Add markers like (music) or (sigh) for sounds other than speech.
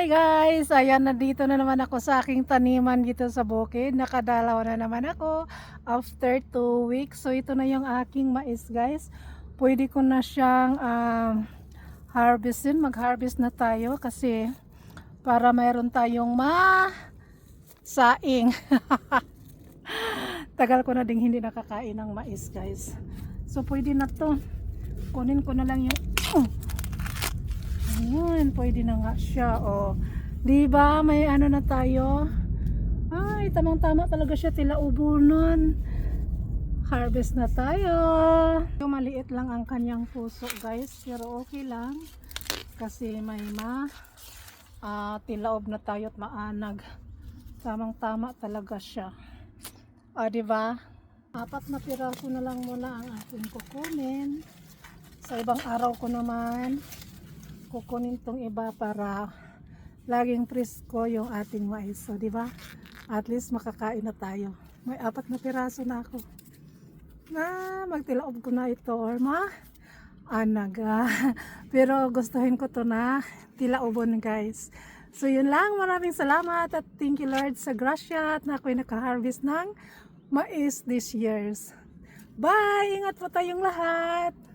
Hi guys! Ayan, nandito na naman ako sa aking taniman dito sa bukid. Nakadalaw na naman ako after 2 weeks. So ito na yung aking mais guys. Pwede ko na siyang um, harvestin. Mag-harvest na tayo kasi para mayroon tayong ma saing. (laughs) Tagal ko na ding hindi nakakain ng mais guys. So pwede na to. Kunin ko na lang yung Pwede na nga siya. O, di ba may ano na tayo? Ay, tamang-tama talaga siya. Tila ubo nun. Harvest na tayo. Yung maliit lang ang kanyang puso, guys. Pero okay lang. Kasi may ma ah, tilaob na tayo at maanag. Tamang-tama talaga siya. O, di ba? Apat na piraso na lang muna ang aking kukunin. Sa ibang araw ko naman, kukunin tong iba para laging presko yung ating mais. So, di ba? At least makakain na tayo. May apat na piraso na ako. Na, magtilaob ko na ito or ma anaga. (laughs) Pero gustuhin ko to na tilaobon guys. So yun lang, maraming salamat at thank you Lord sa grasya at na ako'y nakaharvest ng mais this years. Bye! Ingat po tayong lahat!